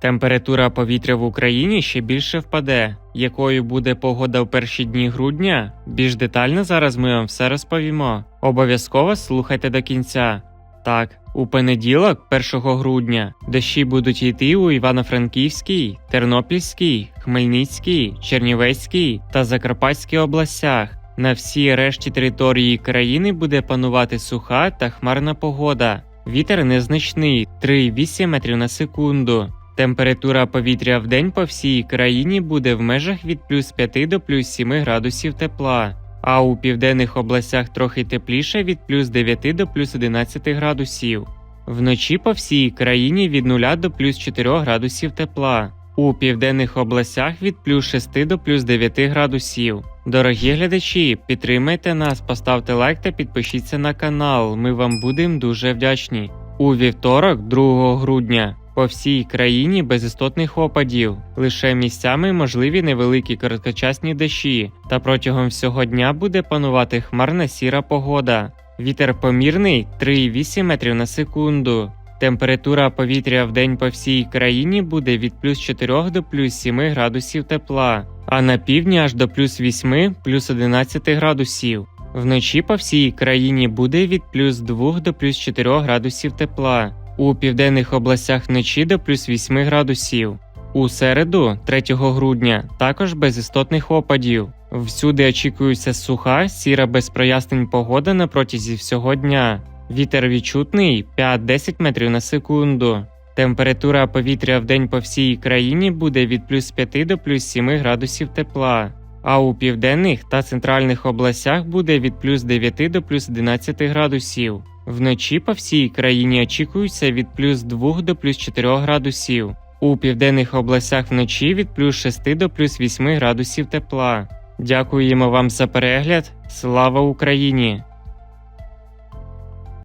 Температура повітря в Україні ще більше впаде. Якою буде погода в перші дні грудня? Більш детально зараз ми вам все розповімо. Обов'язково слухайте до кінця. Так, у понеділок, 1 грудня, дощі будуть йти у Івано-Франківській, Тернопільській, Хмельницькій, Чернівецькій та Закарпатській областях. На всій решті території країни буде панувати суха та хмарна погода. Вітер незначний 3,8 метрів на секунду. Температура повітря в день по всій країні буде в межах від плюс 5 до плюс 7 градусів тепла, а у південних областях трохи тепліше від плюс 9 до плюс 11 градусів. Вночі по всій країні від 0 до плюс 4 градусів тепла. У південних областях від плюс 6 до плюс 9 градусів. Дорогі глядачі, підтримайте нас, поставте лайк та підпишіться на канал. Ми вам будемо дуже вдячні. У вівторок, 2 грудня, по всій країні без істотних опадів, лише місцями можливі невеликі короткочасні дощі, та протягом всього дня буде панувати хмарна сіра погода. Вітер помірний 3,8 метрів на секунду. Температура повітря в день по всій країні буде від плюс 4 до плюс 7 градусів тепла, а на півдні аж до плюс 8 плюс 11 градусів. Вночі по всій країні буде від плюс 2 до плюс 4 градусів тепла. У південних областях вночі до плюс 8 градусів. У середу, 3 грудня, також без істотних опадів. Всюди очікується суха, сіра без прояснень погода на протязі всього дня. Вітер відчутний 5-10 метрів на секунду. Температура повітря в день по всій країні буде від плюс 5 до плюс 7 градусів тепла, а у південних та центральних областях буде від плюс 9 до плюс 11 градусів. Вночі по всій країні очікується від плюс 2 до плюс 4 градусів. У південних областях вночі від плюс 6 до плюс 8 градусів тепла. Дякуємо вам за перегляд. Слава Україні!